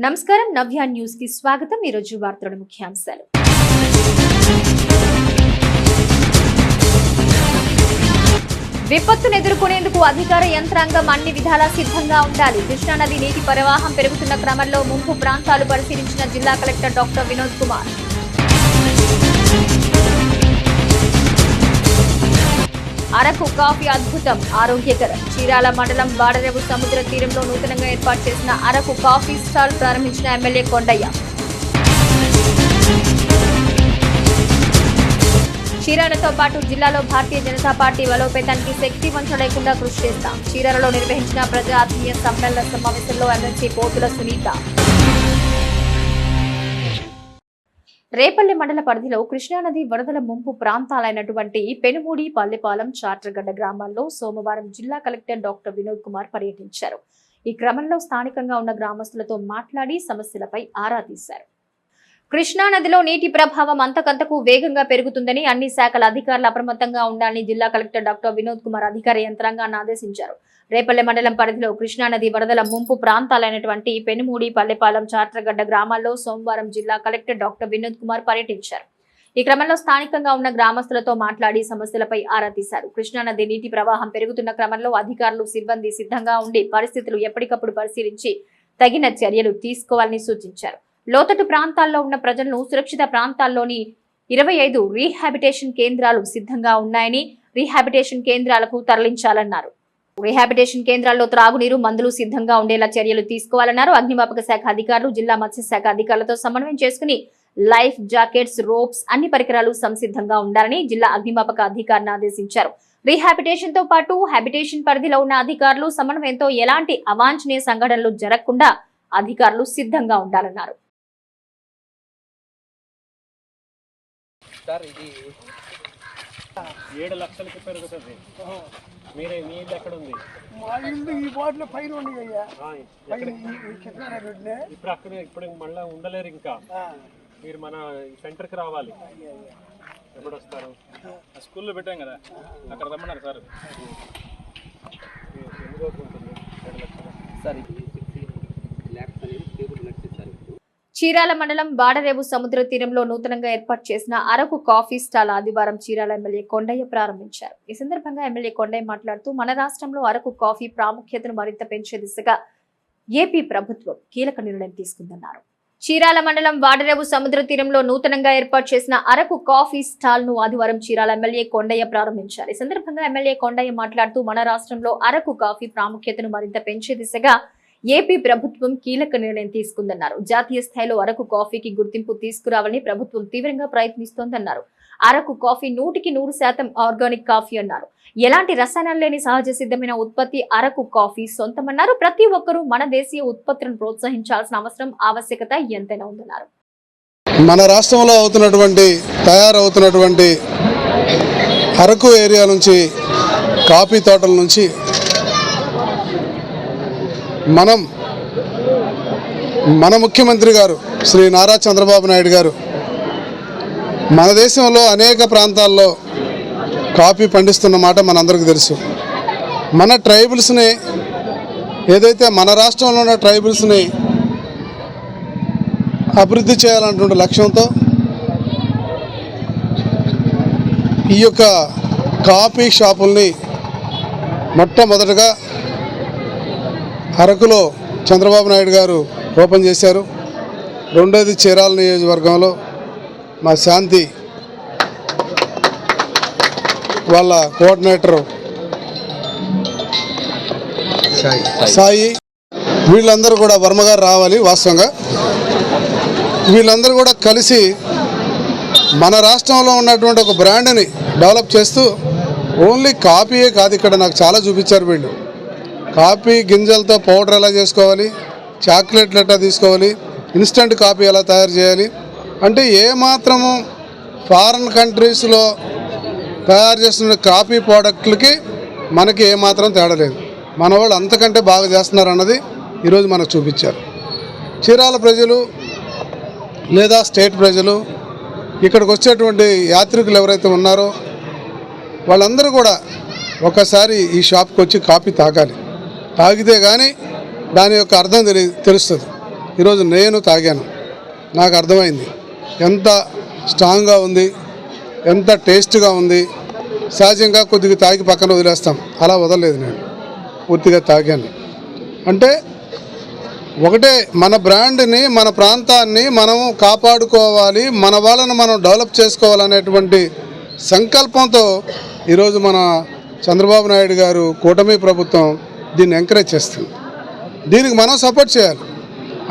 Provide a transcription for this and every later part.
నమస్కారం. నవ్య న్యూస్కి స్వాగతం. ఈరోజు వార్తల ముఖ్యాంశాలు. విపత్తును ఎదుర్కొనేందుకు అధికార యంత్రాంగం అన్ని విధాలా సిద్ధంగా ఉండాలి. కృష్ణానది నీటి ప్రవాహం పెరుగుతున్న క్రమంలో ముంపు ప్రాంతాలు పరిశీలించిన జిల్లా collector doctor Vinod Kumar. Araku coffee అద్భుతం ఆరోగ్యకరం. చీరాల మండలం వాడరేవు సముద్ర తీరంలో నూతనంగా ఏర్పాటు చేసిన అరకు కాఫీ స్టాల్ ప్రారంభించిన ఎమ్మెల్యే కొండయ్య. చీరాలతో పాటు జిల్లాలో భారతీయ జనతా పార్టీ బలోపేతానికి శక్తి వంచ లేకుండా కృషి చేస్తాం. చీరాలలో నిర్వహించిన ప్రజా ఆత్మీయ సమ్మేళన సమావేశంలో ఎమ్మెల్సీ పోతుల సునీత. రేపల్లి మండల పరిధిలో కృష్ణానది వరదల ముంపు ప్రాంతాలైనటువంటి పెనుమూడి పల్లెపాలెం చాట్రగడ్డ గ్రామాల్లో సోమవారం జిల్లా కలెక్టర్ డాక్టర్ వినోద్ కుమార్ పర్యటించారు. ఈ క్రమంలో స్థానికంగా ఉన్న గ్రామస్తులతో మాట్లాడి సమస్యలపై ఆరా తీశారు. కృష్ణానదిలో నీటి ప్రభావం అంతకంతకు వేగంగా పెరుగుతుందని అన్ని శాఖల అధికారులు అప్రమత్తంగా ఉండాలని జిల్లా కలెక్టర్ డాక్టర్ వినోద్ కుమార్ అధికార యంత్రాంగాన్ని ఆదేశించారు. రేపల్లె మండలం పరిధిలో కృష్ణానది వరదల ముంపు ప్రాంతాలైనటువంటి పెనుమూడి పల్లెపాలెం చాట్రగడ్డ గ్రామాల్లో సోమవారం జిల్లా కలెక్టర్ డాక్టర్ వినోద్ కుమార్ పర్యటించారు. ఈ క్రమంలో స్థానికంగా ఉన్న గ్రామస్తులతో మాట్లాడి సమస్యలపై ఆరా తీశారు. కృష్ణానది నీటి ప్రవాహం పెరుగుతున్న క్రమంలో అధికారులు సిబ్బంది సిద్ధంగా ఉండి పరిస్థితులు ఎప్పటికప్పుడు పరిశీలించి తగిన చర్యలు తీసుకోవాలని సూచించారు. లోతట్టు ప్రాంతాల్లో ఉన్న ప్రజలను సురక్షిత ప్రాంతాల్లోని ఇరవై ఐదు రీహాబిటేషన్ కేంద్రాలు సిద్ధంగా ఉన్నాయని రీహాబిటేషన్ కేంద్రాలకు తరలించాలన్నారు. రీహాబిటేషన్ కేంద్రాల్లో త్రాగునీరు మందులు సిద్ధంగా ఉండేలా చర్యలు తీసుకోవాలన్నారు. అగ్నిమాపక శాఖ అధికారులు జిల్లా మత్స్యశాఖ అధికారులతో సమన్వయం చేసుకుని లైఫ్ జాకెట్స్ రోప్స్ అన్ని పరికరాలు సంసిద్ధంగా ఉండాలని జిల్లా అగ్నిమాపక అధికారిని ఆదేశించారు. రీహాబిటేషన్తో పాటు హ్యాబిటేషన్ పరిధిలో ఉన్న అధికారులు సమన్వయంతో ఎలాంటి అవాంఛనీయ సంఘటనలు జరగకుండా అధికారులు సిద్ధంగా ఉండాలన్నారు. ఏడు లక్షలకి పెరుగుతుంది. మీరే మీ ఇల్లు ఎక్కడ ఉంది మా ఇల్లు ఈ వార్డులో పైన ఉంది అయ్యా. ఇప్పుడు అక్కడ ఇప్పుడు మళ్ళీ ఉండలేరు ఇంకా. ఆ, మీరు మన సెంటర్కి రావాలి. ఎప్పుడు వస్తారు స్కూల్లో పెట్టాం కదా. అక్కడ రమ్మన్నారు సార్. ఎ- ఎన్ని రోజులు ఉంటుంది? ఏడు లక్షలు? సార్ ఇది సిక్స్టీ ల్యాక్స్ అనేది టేబుల్ నడిచింది సార్ ఇప్పుడు చీరాల మండలం బాడరేవు సముద్ర తీరంలో నూతనంగా ఏర్పాటు చేసిన అరకు కాఫీ స్టాల్ ఆదివారం చీరాల ఎమ్మెల్యే కొండయ్య ప్రారంభించారు. ఈ సందర్భంగా ఎమ్మెల్యే కొండయ్య మాట్లాడుతూ మన రాష్ట్రంలో అరకు కాఫీ ప్రాముఖ్యతను మరింత పెంచే దిశగా ఏపీ ప్రభుత్వం కీలక నిర్ణయం తీసుకుందన్నారు. చీరాల మండలం వాడరేవు సముద్ర తీరంలో నూతనంగా ఏర్పాటు చేసిన అరకు కాఫీ స్టాల్ను ఆదివారం చీరాల ఎమ్మెల్యే కొండయ్య ప్రారంభించారు. ఈ సందర్భంగా ఎమ్మెల్యే కొండయ్య మాట్లాడుతూ మన రాష్ట్రంలో అరకు కాఫీ ప్రాముఖ్యతను మరింత పెంచే దిశగా ఏపీ ప్రభుత్వం కీలక నిర్ణయం తీసుకుందన్నారు. జాతీయ స్థాయిలో అరకు కాఫీకి గుర్తింపు తీసుకురావాలని ప్రభుత్వం తీవ్రంగా ప్రయత్నిస్తోందన్నారు. అరకు కాఫీ నూటికి నూరు శాతం ఆర్గానిక్ కాఫీ అన్నారు. ఎలాంటి రసాయనాలు లేని సహజ సిద్ధమైన ఉత్పత్తి అరకు కాఫీ సొంతమన్నారు. ప్రతి ఒక్కరూ మన దేశీయ ఉత్పత్తులను ప్రోత్సహించాల్సిన అవసరం ఆవశ్యకత ఎంతైనా ఉందన్నారు. మన రాష్ట్రంలో అవుతున్నటువంటి తయారవుతున్నటువంటి అరకు ఏరియా నుంచి కాఫీ తోటల నుంచి మనం మన ముఖ్యమంత్రి గారు శ్రీ నారా చంద్రబాబు నాయుడు గారు మన దేశంలో అనేక ప్రాంతాల్లో కాఫీ పండిస్తున్న మాట మనందరికీ తెలుసు. మన ట్రైబల్స్ని ఏదైతే మన రాష్ట్రంలో ఉన్న ట్రైబల్స్ని అభివృద్ధి చేయాలన్నటువంటి లక్ష్యంతో ఈ యొక్క కాఫీ షాపుల్ని మొట్టమొదటగా అరకులో చంద్రబాబు నాయుడు గారు ఓపెన్ చేశారు. రెండోది చీరాల నియోజకవర్గంలో మా శాంతి వాళ్ళ కోఆర్డినేటర్ సాయి. వీళ్ళందరూ కూడా వర్మ గారు రావాలి వాస్తవంగా. వీళ్ళందరూ కూడా కలిసి మన రాష్ట్రంలో ఉన్నటువంటి ఒక బ్రాండ్ని డెవలప్ చేస్తూ ఓన్లీ కాపీయే కాదు ఇక్కడ నాకు చాలా చూపించారు వీళ్ళు. కాఫీ గింజలతో పౌడర్ ఎలా చేసుకోవాలి? చాక్లెట్లు ఎట్లా తీసుకోవాలి? ఇన్స్టంట్ కాఫీ ఎలా తయారు చేయాలి? అంటే ఏ మాత్రము ఫారిన్ కంట్రీస్లో తయారు చేస్తున్న కాఫీ ప్రోడక్ట్లకి మనకి ఏమాత్రం తేడా లేదు. మన వాళ్ళు అంతకంటే బాగా చేస్తున్నారు అన్నది ఈరోజు మనకు చూపించారు. చీరాల ప్రజలు లేదా స్టేట్ ప్రజలు ఇక్కడికి వచ్చేటువంటి యాత్రికులు ఎవరైతే ఉన్నారో వాళ్ళందరూ కూడా ఒకసారి ఈ షాప్కి వచ్చి కాఫీ తాగాలి. తాగితే కానీ దాని యొక్క అర్థం తెలి తెలుస్తుంది. ఈరోజు నేను తాగాను. నాకు అర్థమైంది. ఎంత స్ట్రాంగ్గా ఉంది ఎంత టేస్ట్గా ఉంది. సహజంగా కొద్దిగా తాగి పక్కన వదిలేస్తాం. అలా వదలలేదు నేను. పూర్తిగా తాగాను. అంటే ఒకటే మన బ్రాండ్ని మన ప్రాంతాన్ని మనం కాపాడుకోవాలి మన వాళ్ళని మనం డెవలప్ చేసుకోవాలనేటువంటి సంకల్పంతో ఈరోజు మన చంద్రబాబు నాయుడు గారు కూటమి ప్రభుత్వం దీన్ని ఎంకరేజ్ చేస్తుంది. దీనికి మనం సపోర్ట్ చేయాలి.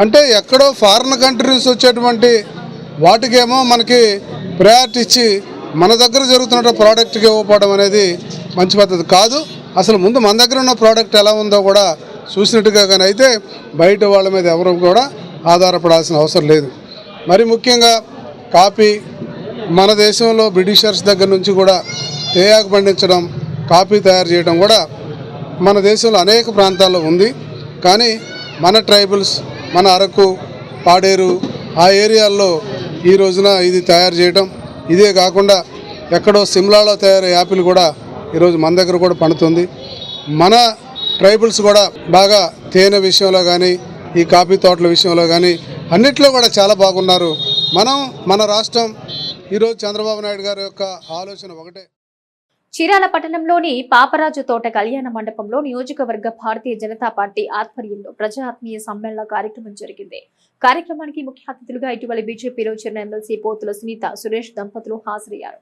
అంటే ఎక్కడో ఫారిన్ కంట్రీస్ వచ్చేటువంటి వాటికేమో మనకి ప్రయారిటీ ఇచ్చి మన దగ్గర జరుగుతున్న ప్రోడక్ట్కి ఇవ్వకపోవడం అనేది మంచి పద్ధతి కాదు. అసలు ముందు మన దగ్గర ఉన్న ప్రోడక్ట్ ఎలా ఉందో కూడా చూసినట్టుగా కానీ అయితే బయట వాళ్ళ మీద ఎవరు కూడా ఆధారపడాల్సిన అవసరం లేదు. మరి ముఖ్యంగా కాఫీ మన దేశంలో బ్రిటిషర్స్ దగ్గర నుంచి కూడా తేయాకు పండించడం కాఫీ తయారు చేయడం కూడా మన దేశంలో అనేక ప్రాంతాల్లో ఉంది. కానీ మన ట్రైబల్స్ మన అరకు పాడేరు ఆ ఏరియాల్లో ఈ రోజున ఇది తయారు చేయడం ఇదే కాకుండా ఎక్కడో సిమ్లాలో తయారయ్యే యాపిల్ కూడా ఈరోజు మన దగ్గర కూడా పండుతుంది. మన ట్రైబల్స్ కూడా బాగా తేనె విషయంలో కానీ ఈ కాఫీ తోటల విషయంలో కానీ అన్నిట్లో కూడా చాలా బాగున్నారు. మనం మన రాష్ట్రం ఈరోజు చంద్రబాబు నాయుడు గారి యొక్క ఆలోచన ఒకటే. చీరాల పట్టణంలోని పాపరాజు తోట కళ్యాణ మండపంలో నియోజకవర్గ భారతీయ జనతా పార్టీ ఆధ్వర్యంలో ప్రజా ఆత్మీయ సమ్మేళన కార్యక్రమం జరిగింది. కార్యక్రమానికి ముఖ్య అతిథులుగా ఇటీవల బీజేపీలో చేరిన ఎమ్మెల్సీ పోతుల సునీత సురేష్ దంపతులు హాజరయ్యారు.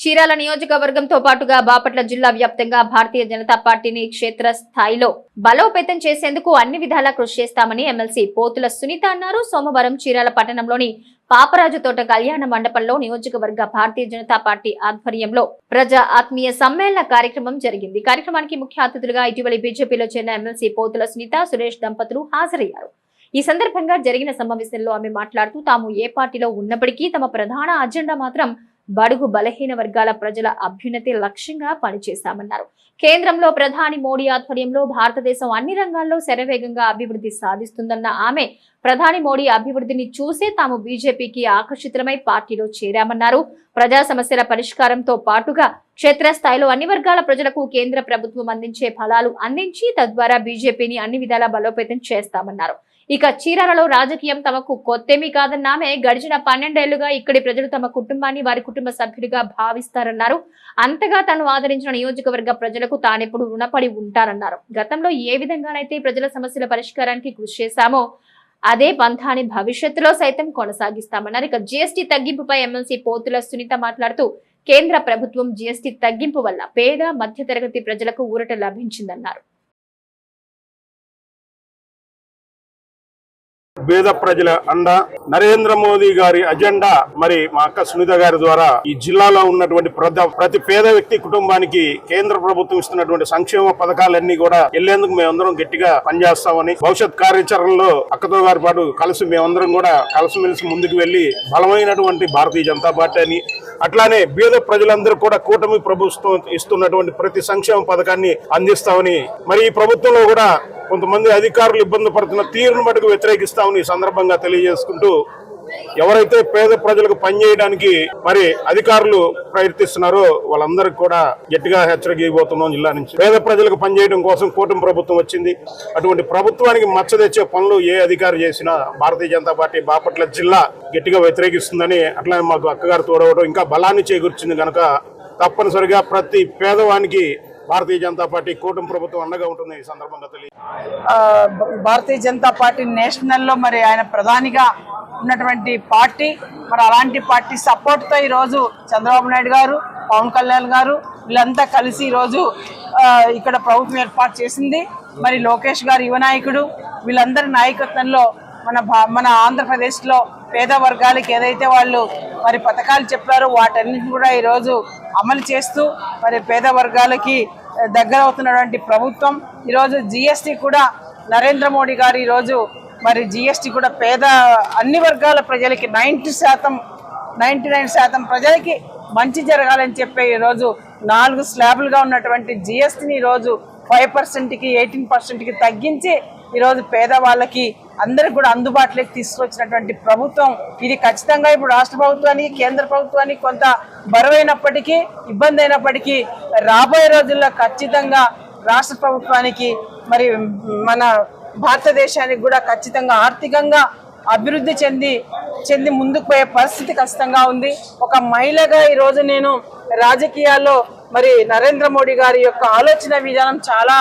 చీరాల నియోజకవర్గంతో పాటుగా బాపట్ల జిల్లా వ్యాప్తంగా భారతీయ జనతా పార్టీని క్షేత్ర స్థాయిలో బలోపేతం చేసేందుకు అన్ని విధాలా కృషి చేస్తామని ఎమ్మెల్సీ పోతుల సునీత అన్నారు. సోమవారం చీరాల పట్టణంలోని పాపరాజు తోట కళ్యాణ మండపంలో నియోజకవర్గ భారతీయ జనతా పార్టీ ఆధ్వర్యంలో ప్రజా ఆత్మీయ సమ్మేళన కార్యక్రమం జరిగింది. కార్యక్రమానికి ముఖ్య అతిథులుగా ఇటీవల బీజేపీలో చేరిన ఎమ్మెల్సీ పోతుల సునీత సురేష్ దంపతులు హాజరయ్యారు. ఈ సందర్భంగా జరిగిన సమావేశంలో ఆమె మాట్లాడుతూ తాము ఏ పార్టీలో ఉన్నప్పటికీ తమ ప్రధాన అజెండా మాత్రం బడుగు బలహీన వర్గాల ప్రజల అభ్యున్నతి లక్ష్యంగా పనిచేశామన్నారు కేంద్రంలో ప్రధాని మోడీ ఆధ్వర్యంలో భారతదేశం అన్ని రంగాల్లో శరవేగంగా అభివృద్ధి సాధిస్తుందన్న ఆమె ప్రధాని మోడీ అభివృద్ధిని చూసే తాము బీజేపీకి ఆకర్షితులమై పార్టీలో చేరామన్నారు. ప్రజా సమస్యల పరిష్కారంతో పాటుగా క్షేత్రస్థాయిలో అన్ని వర్గాల ప్రజలకు కేంద్ర ప్రభుత్వం అందించే ఫలాలు అందించి తద్వారా బీజేపీని అన్ని విధాలా బలోపేతం చేస్తామన్నారు. ఇక చీరాలలో రాజకీయం తమకు కొత్తేమీ కాదన్న ఆమె గడిచిన పన్నెండేళ్ళుగా ఇక్కడి ప్రజలు తమ కుటుంబాన్ని వారి కుటుంబ సభ్యుడిగా భావిస్తారన్నారు. అంతగా తను ఆదరించిన నియోజకవర్గ ప్రజలకు తానెప్పుడు రుణపడి ఉంటారన్నారు గతంలో ఏ విధంగానైతే ప్రజల సమస్యల పరిష్కారానికి కృషి చేశామో అదే పంథాని భవిష్యత్తులో సైతం కొనసాగిస్తామన్నారు. ఇక జీఎస్టీ తగ్గింపుపై ఎమ్మెల్సీ పోతుల సునీత మాట్లాడుతూ కేంద్ర ప్రభుత్వం జీఎస్టీ తగ్గింపు వల్ల పేద మధ్యతరగతి ప్రజలకు ఊరట లభించిందన్నారు. పేద ప్రజల అండ నరేంద్ర మోదీ గారి అజెండా మరి మా అక్క సునీత గారి ద్వారా ఈ జిల్లాలో ఉన్నటువంటి ప్రతి ప్రతి పేద వ్యక్తి కుటుంబానికి కేంద్ర ప్రభుత్వం ఇస్తున్నటువంటి సంక్షేమ పథకాలన్నీ కూడా వెళ్ళేందుకు మేమందరం గట్టిగా పనిచేస్తామని భవిష్యత్ కార్యాచరణలో అక్కతో గారి పాటు కలిసి మేమందరం కూడా కలిసిమెలిసి ముందుకు వెళ్ళి బలమైనటువంటి భారతీయ జనతా పార్టీ అని అట్లానే బీద ప్రజలందరూ కూడా కూటమి ప్రభుత్వం ఇస్తున్నటువంటి ప్రతి సంక్షేమ పథకాన్ని అందిస్తామని మరి ఈ ప్రభుత్వంలో కూడా కొంతమంది అధికారులు ఇబ్బంది పడుతున్న తీరును మటుకు వ్యతిరేకిస్తామని ఈ సందర్భంగా తెలియజేసుకుంటూ ఎవరైతే పేద ప్రజలకు పనిచేయడానికి మరి అధికారులు ప్రయత్నిస్తున్నారో వాళ్ళందరికీ కూడా గట్టిగా హెచ్చరిక ఇవ్వబోతున్నాం జిల్లా నుంచి. పేద ప్రజలకు పనిచేయడం కోసం కూటమి ప్రభుత్వం వచ్చింది. అటువంటి ప్రభుత్వానికి మచ్చ తెచ్చే పనులు ఏ అధికారి చేసినా భారతీయ జనతా పార్టీ బాపట్ల జిల్లా గట్టిగా వ్యతిరేకిస్తుందని అట్లానే మాకు అక్కగారు తోడవడం ఇంకా బలాన్ని చేకూర్చింది కనుక తప్పనిసరిగా ప్రతి పేదవానికి భారతీయ జనతా పార్టీ కూటమి ప్రభుత్వం అండగా ఉంటుంది ఈ సందర్భంగా తెలియ భారతీయ జనతా పార్టీ నేషనల్లో మరి ఆయన ప్రధానిగా ఉన్నటువంటి పార్టీ మరి అలాంటి పార్టీ సపోర్ట్తో ఈరోజు చంద్రబాబు నాయుడు గారు పవన్ కళ్యాణ్ గారు వీళ్ళంతా కలిసి ఈరోజు ఇక్కడ ప్రభుత్వం ఏర్పాటు చేసింది. మరి లోకేష్ గారు యువ నాయకుడు వీళ్ళందరి నాయకత్వంలో మన భా- మన ఆంధ్రప్రదేశ్లో పేద వర్గాలకి ఏదైతే వాళ్ళు మరి పథకాలు చెప్పారో వాటన్నిటిని కూడా ఈరోజు అమలు చేస్తూ మరి పేద వర్గాలకి దగ్గర అవుతున్నటువంటి ప్రభుత్వం ఈరోజు జిఎస్టీ కూడా నరేంద్ర మోడీ గారు ఈరోజు మరి జిఎస్టీ కూడా పేద అన్ని వర్గాల ప్రజలకి నైంటీ శాతం నైంటీ నైన్ శాతం ప్రజలకి మంచి జరగాలని చెప్పే ఈరోజు నాలుగు స్లాబులుగా ఉన్నటువంటి జిఎస్టీని ఈరోజు ఫైవ్ పర్సెంట్కి ఎయిటీన్ పర్సెంట్కి తగ్గించి ఈరోజు పేదవాళ్ళకి అందరికి కూడా అందుబాటులోకి తీసుకొచ్చినటువంటి ప్రభుత్వం ఇది ఖచ్చితంగా ఇప్పుడు రాష్ట్ర ప్రభుత్వానికి కేంద్ర ప్రభుత్వానికి కొంత బరువైనప్పటికీ ఇబ్బంది అయినప్పటికీ రాబోయే రోజుల్లో ఖచ్చితంగా రాష్ట్ర ప్రభుత్వానికి మరి మన భారతదేశానికి కూడా ఖచ్చితంగా ఆర్థికంగా అభివృద్ధి చెంది చెంది ముందుకు పోయే పరిస్థితి ఖచ్చితంగా ఉంది. ఒక మహిళగా ఈరోజు నేను రాజకీయాల్లో మరి నరేంద్ర మోడీ గారి యొక్క ఆలోచన విధానం చాలా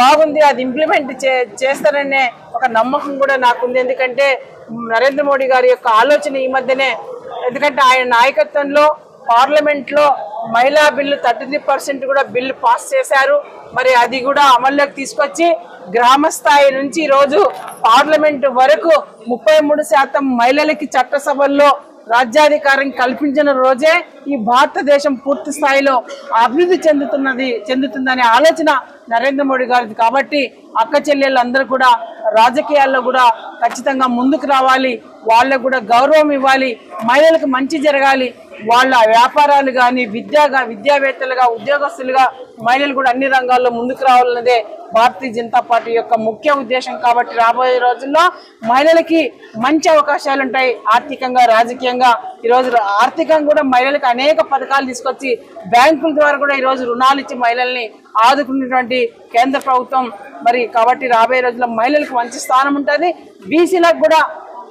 బాగుంది అది ఇంప్లిమెంట్ చే చేస్తారనే ఒక నమ్మకం కూడా నాకుంది. ఎందుకంటే నరేంద్ర మోడీ గారి యొక్క ఆలోచన ఈ మధ్యనే ఎందుకంటే ఆయన నాయకత్వంలో పార్లమెంట్లో మహిళా బిల్లు థర్టీ త్రీ పర్సెంట్ కూడా బిల్లు పాస్ చేశారు. మరి అది కూడా అమల్లోకి తీసుకొచ్చి గ్రామ స్థాయి నుంచి ఈరోజు పార్లమెంట్ వరకు ముప్పై మూడు శాతం మహిళలకి చట్టసభల్లో రాజ్యాధికారం కల్పించిన రోజే ఈ భారతదేశం పూర్తి స్థాయిలో అభివృద్ధి చెందుతున్నది చెందుతుందనే ఆలోచన నరేంద్ర మోడీ గారిది. కాబట్టి అక్క చెల్లెళ్ళందరూ కూడా రాజకీయాల్లో కూడా ఖచ్చితంగా ముందుకు రావాలి వాళ్ళకు కూడా గౌరవం ఇవ్వాలి మహిళలకు మంచి జరగాలి. వాళ్ళ వ్యాపారాలు కానీ విద్యగా విద్యావేత్తలుగా ఉద్యోగస్తులుగా మహిళలు కూడా అన్ని రంగాల్లో ముందుకు రావాలన్నదే భారతీయ జనతా పార్టీ యొక్క ముఖ్య ఉద్దేశం కాబట్టి రాబోయే రోజుల్లో మహిళలకి మంచి అవకాశాలు ఉంటాయి. ఆర్థికంగా రాజకీయంగా. ఈరోజు ఆర్థికంగా కూడా మహిళలకు అనేక పథకాలు తీసుకొచ్చి బ్యాంకుల ద్వారా కూడా ఈరోజు రుణాలు ఇచ్చి మహిళల్ని ఆదుకున్నటువంటి కేంద్ర ప్రభుత్వం మరి కాబట్టి రాబోయే రోజుల్లో మహిళలకు మంచి స్థానం ఉంటుంది. బీసీలకు కూడా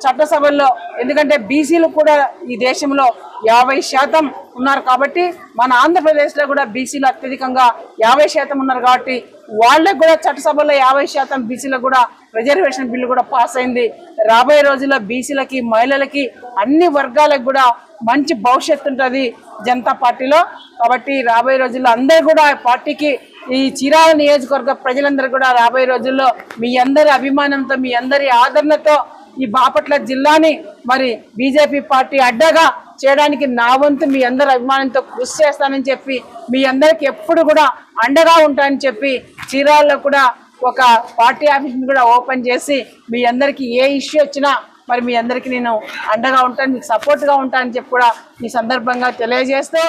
చట్టసభల్లో ఎందుకంటే బీసీలు కూడా ఈ దేశంలో యాభై శాతం ఉన్నారు కాబట్టి మన ఆంధ్రప్రదేశ్లో కూడా బీసీలు అత్యధికంగా యాభై శాతం ఉన్నారు కాబట్టి వాళ్ళకు కూడా చట్టసభలో యాభై శాతం బీసీలకు కూడా రిజర్వేషన్ బిల్లు కూడా పాస్ అయింది. రాబోయే రోజుల్లో బీసీలకి మహిళలకి అన్ని వర్గాలకు కూడా మంచి భవిష్యత్తు ఉంటుంది జనతా పార్టీలో. కాబట్టి రాబోయే రోజుల్లో అందరూ కూడా పార్టీకి ఈ చీరాల నియోజకవర్గ ప్రజలందరూ కూడా రాబోయే రోజుల్లో మీ అందరి అభిమానంతో మీ అందరి ఆదరణతో ఈ బాపట్ల జిల్లాని మరి బీజేపీ పార్టీ అడ్డగా చేయడానికి నా వంతు మీ అందరి అభిమానంతో కృషి చేస్తానని చెప్పి మీ అందరికి ఎప్పుడు కూడా అండగా ఉంటానని చెప్పి చీరాల్లో కూడా ఒక పార్టీ ఆఫీస్ని కూడా ఓపెన్ చేసి మీ అందరికి ఏ ఇష్యూ వచ్చినా మరి మీ అందరికి నేను అండగా ఉంటాను మీకు సపోర్ట్గా ఉంటానని చెప్పి కూడా ఈ సందర్భంగా తెలియజేస్తూ.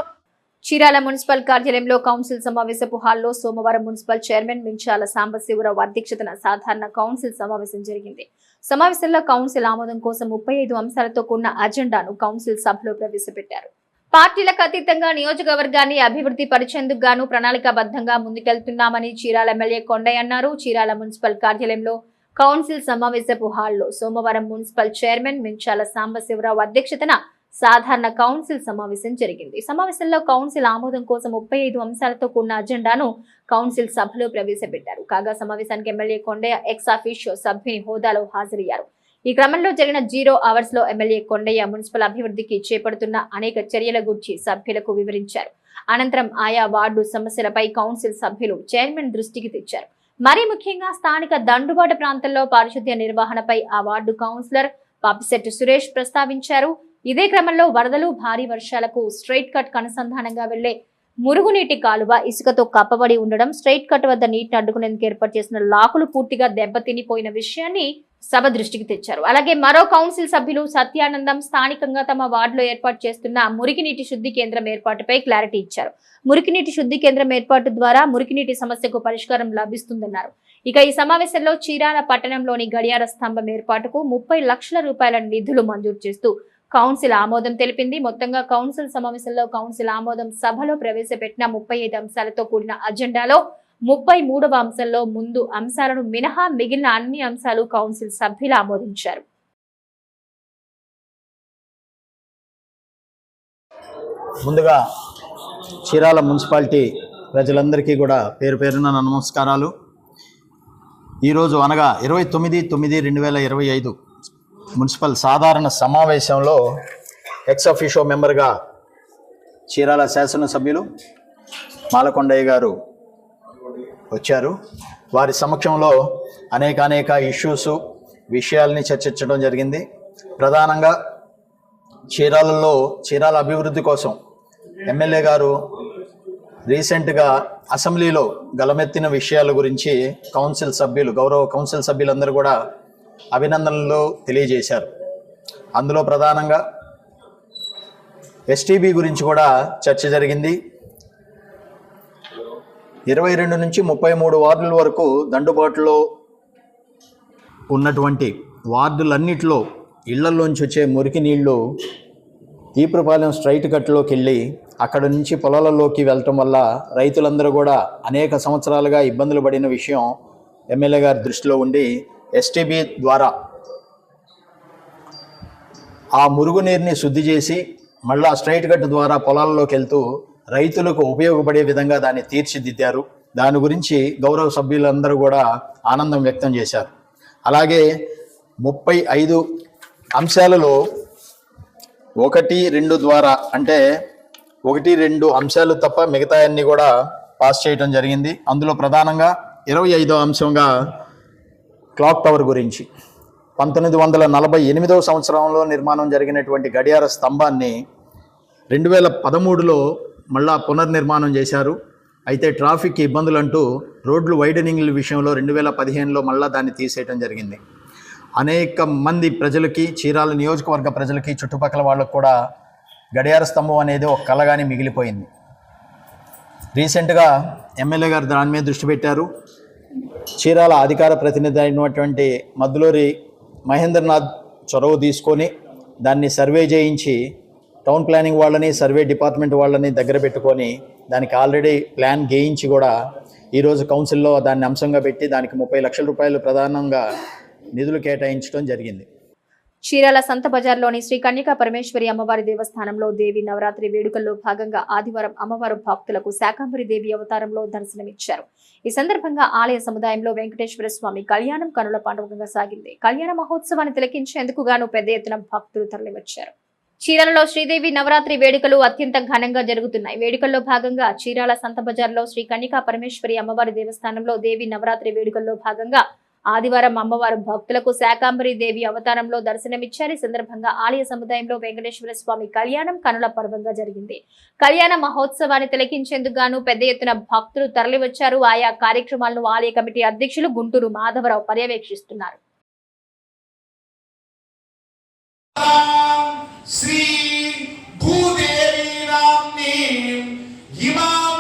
చీరాల మున్సిపల్ కార్యాలయంలో కౌన్సిల్ సమావేశపు హాల్లో సోమవారం మున్సిపల్ చైర్మన్ మించాల సాంబశివరావు అధ్యక్షతన సాధారణ కౌన్సిల్ సమావేశం జరిగింది. సమావేశంలో కౌన్సిల్ ఆమోదం కోసం ముప్పై ఐదు అంశాలతో కూడిన అజెండాను కౌన్సిల్ సభలో ప్రవేశపెట్టారు. పార్టీలకు అతీతంగా నియోజకవర్గాన్ని అభివృద్ధి పరిచేందుకు గాను ప్రణాళికాబద్ధంగా ముందుకెళ్తున్నామని చీరాల ఎమ్మెల్యే కొండయ్య అన్నారు. చీరాల మున్సిపల్ కార్యాలయంలో కౌన్సిల్ సమావేశపు హాల్లో సోమవారం మున్సిపల్ చైర్మన్ మించాల సాంబశివరావు అధ్యక్షతన సాధారణ కౌన్సిల్ సమావేశం జరిగింది. సమావేశంలో కౌన్సిల్ ఆమోదం కోసం ముప్పై ఐదు అంశాలతో కూడిన అజెండాను కౌన్సిల్ సభలో ప్రవేశపెట్టారు. కాగా సమావేశానికి ఎమ్మెల్యే కొండయ్య ఎక్స్ అఫీషియో సభ్యుని హోదాలో హాజరయ్యారు. ఈ క్రమంలో జరిగిన జీరో అవర్స్లో ఎమ్మెల్యే కొండయ్య మున్సిపల్ అభివృద్ధికి చేపడుతున్న అనేక చర్యల గురించి సభ్యులకు వివరించారు. అనంతరం ఆయా వార్డు సమస్యలపై కౌన్సిల్ సభ్యులు చైర్మన్ దృష్టికి తెచ్చారు. మరీ ముఖ్యంగా స్థానిక దండుబాటు ప్రాంతంలో పారిశుద్ధ్య నిర్వహణపై ఆ వార్డు కౌన్సిలర్ పాపిశెట్టి సురేష్ ప్రస్తావించారు. ఇదే క్రమంలో వరదలు భారీ వర్షాలకు స్ట్రైట్ కట్ అనుసంధానంగా వెళ్ళే మురుగునీటి కాలువ ఇసుకతో కప్పబడి ఉండడం స్ట్రైట్ కట్ వద్ద నీటిని అడ్డుకునేందుకు ఏర్పాటు చేసిన లాకులు పూర్తిగా దెబ్బతినిపోయిన విషయాన్ని సభ దృష్టికి తెచ్చారు. అలాగే మరో కౌన్సిల్ సభ్యులు సత్యానందం స్థానికంగా తమ వార్డులో ఏర్పాటు చేస్తున్న మురికినీటి శుద్ధి కేంద్రం ఏర్పాటుపై క్లారిటీ ఇచ్చారు. మురికినీటి శుద్ధి కేంద్రం ఏర్పాటు ద్వారా మురికినీటి సమస్యకు పరిష్కారం లభిస్తుందన్నారు. ఇక ఈ సమావేశంలో చీరాల పట్టణంలోని గడియార స్తంభం ఏర్పాటుకు ముప్పై లక్షల రూపాయల నిధులు మంజూరు చేస్తూ కౌన్సిల్ ఆమోదం తెలిపింది. మొత్తంగా కౌన్సిల్ సమావేశంలో కౌన్సిల్ ఆమోదం సభలో ప్రవేశపెట్టిన ముప్పై ఐదు అంశాలతో కూడిన అజెండాలో ముప్పై మూడవ అంశంలో ముందు అంశాలను మినహా మిగిలిన అన్ని అంశాలు కౌన్సిల్ సభ్యులు ఆమోదించారు. ముందుగా చీరాల మున్సిపాలిటీ ప్రజలందరికీ కూడా పేరు పేరున నమస్కారాలు. ఈరోజు అనగా ఇరవై తొమ్మిది తొమ్మిది రెండు వేల ఇరవై ఐదు మున్సిపల్ సాధారణ సమావేశంలో ఎక్స్ అఫీషియో మెంబర్గా చీరాల శాసనసభ్యులు మాలకొండయ్య గారు వచ్చారు. వారి సమక్షంలో అనేక అనేక ఇష్యూస్ విషయాల్ని చర్చించడం జరిగింది. ప్రధానంగా చీరాలలో చీరాల అభివృద్ధి కోసం ఎమ్మెల్యే గారు రీసెంట్గా అసెంబ్లీలో గలమెత్తిన విషయాల గురించి కౌన్సిల్ సభ్యులు గౌరవ కౌన్సిల్ సభ్యులందరూ కూడా అభినందనలు తెలియజేశారు. అందులో ప్రధానంగా ఎస్టీబీ గురించి కూడా చర్చ జరిగింది. ఇరవై రెండు నుంచి ముప్పై మూడు వార్డుల వరకు దండుబాటులో ఉన్నటువంటి వార్డులన్నిటిలో ఇళ్ళలోంచి వచ్చే మురికి నీళ్ళు తీపురపాలెం స్ట్రైట్ కట్లోకి వెళ్ళి అక్కడ నుంచి పొలాలలోకి వెళ్ళటం వల్ల రైతులందరూ కూడా అనేక సంవత్సరాలుగా ఇబ్బందులు పడిన విషయం ఎమ్మెల్యే గారి దృష్టిలో ఉండి ఎస్టీబీ ద్వారా ఆ మురుగునీరుని శుద్ధి చేసి మళ్ళా స్ట్రైట్ కట్ ద్వారా పొలాల్లోకి వెళ్తూ రైతులకు ఉపయోగపడే విధంగా దాన్ని తీర్చిదిద్దారు. దాని గురించి గౌరవ సభ్యులందరూ కూడా ఆనందం వ్యక్తం చేశారు. అలాగే ముప్పై ఐదు అంశాలలో ఒకటి రెండు ద్వారా అంటే ఒకటి రెండు అంశాలు తప్ప మిగతాయన్ని కూడా పాస్ చేయడం జరిగింది. అందులో ప్రధానంగా ఇరవై ఐదో అంశంగా క్లాక్ టవర్ గురించి. పంతొమ్మిది వందల నలభై ఎనిమిదవ సంవత్సరంలో నిర్మాణం జరిగినటువంటి గడియార స్తంభాన్ని రెండు వేల పదమూడులో మళ్ళా పునర్నిర్మాణం చేశారు. అయితే ట్రాఫిక్ ఇబ్బందులు అంటూ రోడ్లు వైడనింగ్ల విషయంలో రెండు వేల పదిహేనులో మళ్ళా దాన్ని తీసేయటం జరిగింది. అనేక మంది ప్రజలకి చీరాల నియోజకవర్గ ప్రజలకి చుట్టుపక్కల వాళ్ళకు కూడా గడియార స్తంభం అనేది ఒక కలగానే మిగిలిపోయింది. రీసెంట్గా ఎమ్మెల్యే గారు దాని మీద దృష్టి పెట్టారు. చీరాల అధికార ప్రతినిధి అయినటువంటి మద్దులూరి మహేంద్రనాథ్ చొరవ తీసుకొని దాన్ని సర్వే చేయించి టౌన్ ప్లానింగ్ వాళ్ళని సర్వే డిపార్ట్మెంట్ వాళ్ళని దగ్గర పెట్టుకొని దానికి ఆల్రెడీ ప్లాన్ గేయించి కూడా ఈరోజు కౌన్సిల్లో దాన్ని అంశంగా పెట్టి దానికి ముప్పై లక్షల రూపాయలు ప్రధానంగా నిధులు కేటాయించడం జరిగింది. చీరాల సంత బజార్లోని శ్రీ కన్యకా పరమేశ్వరి అమ్మవారి దేవస్థానంలో దేవి నవరాత్రి వేడుకల్లో భాగంగా ఆదివారం అమ్మవారు భక్తులకు శాకాంబరి దేవి అవతారంలో దర్శనమిచ్చారు. ఈ సందర్భంగా ఆలయ సముదాయంలో వెంకటేశ్వర స్వామి కళ్యాణం కనుల పండుగగా సాగింది. కళ్యాణ మహోత్సవాన్ని తిలకించేందుకు గాను పెద్ద ఎత్తున భక్తులు తరలివచ్చారు. చీరాలలో శ్రీదేవి నవరాత్రి వేడుకలు అత్యంత ఘనంగా జరుగుతున్నాయి. వేడుకల్లో భాగంగా చీరాల సంత బజార్లో శ్రీ కన్నికా పరమేశ్వరి అమ్మవారి దేవస్థానంలో దేవి నవరాత్రి వేడుకల్లో భాగంగా ఆదివారం అమ్మవారు భక్తులకు శాకాంబరి దేవి అవతారంలో దర్శనమిచ్చారు ఈ సందర్భంగా ఆలయ సముదాయంలో వెంకటేశ్వర స్వామి కళ్యాణం కనుల పర్వంగా జరిగింది కళ్యాణ మహోత్సవాన్ని తిలకించేందుకు గాను పెద్ద ఎత్తున భక్తులు తరలివచ్చారు ఆయా కార్యక్రమాలను ఆలయ కమిటీ అధ్యక్షులు గుంటూరు మాధవరావు పర్యవేక్షిస్తున్నారు श्री भूदेवी नाम्नी इमां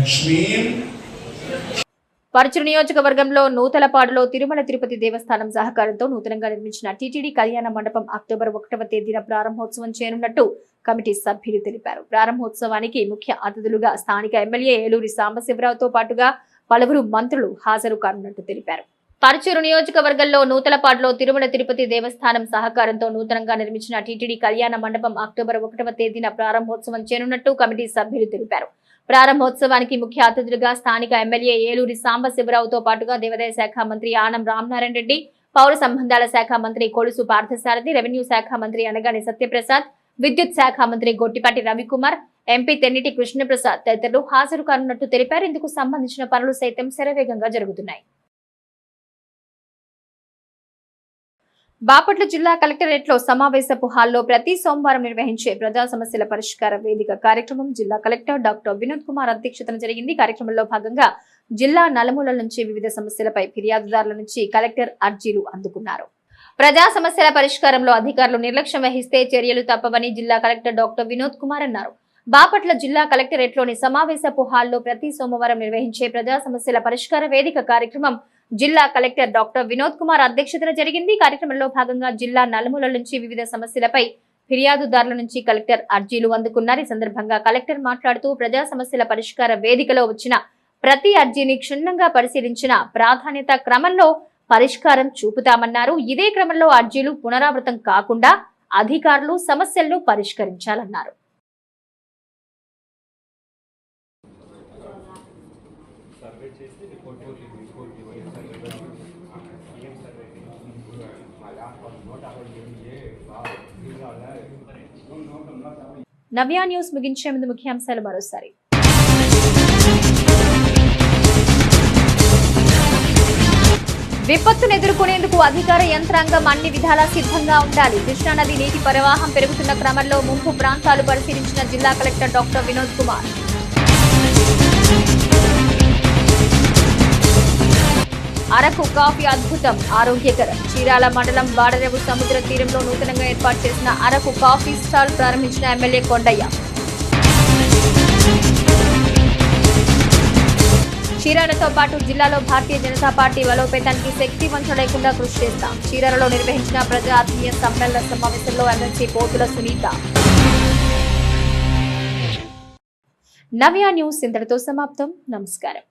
లక్ష్మీ నియోజకవర్గంలో నూతలపాడులో తిరుమల తిరుపతి దేవస్థానం సహకారంతో నూతనంగా నిర్మించిన టీటీడీ కళ్యాణ మండపం అక్టోబర్ ఒకటవ తేదీన ప్రారంభోత్సవం చేయనున్నట్టు కమిటీ సభ్యులు తెలిపారు. ప్రారంభోత్సవానికి ముఖ్య అతిథులుగా స్థానిక ఎమ్మెల్యే ఏలూరి సాంబశివరావుతో పాటుగా పలువురు మంత్రులు హాజరు కానున్నట్టు తెలిపారు. పరచూరు నియోజకవర్గంలో నూతలపాడులో తిరుమల తిరుపతి దేవస్థానం సహకారంతో నూతనంగా నిర్మించిన టీటీడీ కళ్యాణ మండపం అక్టోబర్ ఒకటవ తేదీన ప్రారంభోత్సవం చేయనున్నట్టు కమిటీ సభ్యులు తెలిపారు. ప్రారంభోత్సవానికి ముఖ్య అతిథులుగా స్థానిక ఎమ్మెల్యే ఏలూరి సాంబశివరావుతో పాటుగా దేవాదాయ శాఖ మంత్రి ఆనం రామనారాయణ రెడ్డి పౌర సంబంధాల శాఖ మంత్రి కొలుసు పార్థసారథి రెవెన్యూ శాఖ మంత్రి అనగాని సత్యప్రసాద్ విద్యుత్ శాఖ మంత్రి గొట్టిపాటి రవికుమార్ ఎంపీ తెన్నిటి కృష్ణప్రసాద్ తదితరులు హాజరు కానున్నట్టు తెలిపారు. ఇందుకు సంబంధించిన పనులు సైతం శరవేగంగా జరుగుతున్నాయి. బాపట్ల జిల్లా కలెక్టరేట్లో సమావేశపు హాల్లో ప్రతి సోమవారం నిర్వహించే ప్రజా సమస్యల పరిష్కార వేదిక కార్యక్రమం జిల్లా కలెక్టర్ డాక్టర్ వినోద్ కుమార్ అధ్యక్షతన జరిగింది. కార్యక్రమంలో భాగంగా జిల్లా నలుమూలల నుంచి వివిధ సమస్యలపై ఫిర్యాదుదారుల నుంచి కలెక్టర్ అర్జీలు అందుకున్నారు. ప్రజా సమస్యల పరిష్కారంలో అధికారులు నిర్లక్ష్యం వహిస్తే చర్యలు తప్పవని జిల్లా కలెక్టర్ డాక్టర్ వినోద్ కుమార్ అన్నారు. బాపట్ల జిల్లా కలెక్టరేట్లోని సమావేశపు హాల్లో ప్రతి సోమవారం నిర్వహించే ప్రజా సమస్యల పరిష్కార వేదిక కార్యక్రమం జిల్లా కలెక్టర్ డాక్టర్ వినోద్ కుమార్ అధ్యక్షతన జరిగింది. కార్యక్రమంలో భాగంగా జిల్లా నలుమూల నుంచి వివిధ సమస్యలపై ఫిర్యాదుదారుల నుంచి కలెక్టర్ అర్జీలు అందుకున్నారు. ఈ సందర్భంగా కలెక్టర్ మాట్లాడుతూ ప్రజా సమస్యల పరిష్కార వేదికలో వచ్చిన ప్రతి అర్జీని క్షుణ్ణంగా పరిశీలించిన ప్రాధాన్యత క్రమంలో పరిష్కారం చూపుతామన్నారు. ఇదే క్రమంలో అర్జీలు పునరావృతం కాకుండా అధికారులు సమస్యలను పరిష్కరించాలన్నారు. నవ్యా న్యూస్ ముగించే ముందు ముఖ్యాంశాలు మరోసారి. విపత్తును ఎదుర్కొనేందుకు అధికార యంత్రాంగం అన్ని విధాలా సిద్ధంగా ఉండాలి. కృష్ణానది నీటి ప్రవాహం పెరుగుతున్న క్రమంలో ముంపు ప్రాంతాలు పరిశీలించిన జిల్లా collector doctor Vinod Kumar. Araku coffee అద్భుతం ఆరోగ్యకరం. చీరాల మండలం బాడరేవు సముద్ర తీరంలో నూతనంగా ఏర్పాటు చేసిన అరకు కాఫీ స్టాల్ ప్రారంభించిన ఎమ్మెల్యే కొండయ్య. చీరాలతో పాటు జిల్లాలో భారతీయ జనతా పార్టీ బలోపేతానికి శక్తివంతం లేకుండా కృషి చేస్తాం. చీరాలలో నిర్వహించిన ప్రజా ఆత్మీయ సమ్మేళన సమావేశంలో ఎమ్మెల్సీ పోతుల సునీత. నవ్య న్యూస్ ఇంతటితో సమాప్తం. నమస్కారం.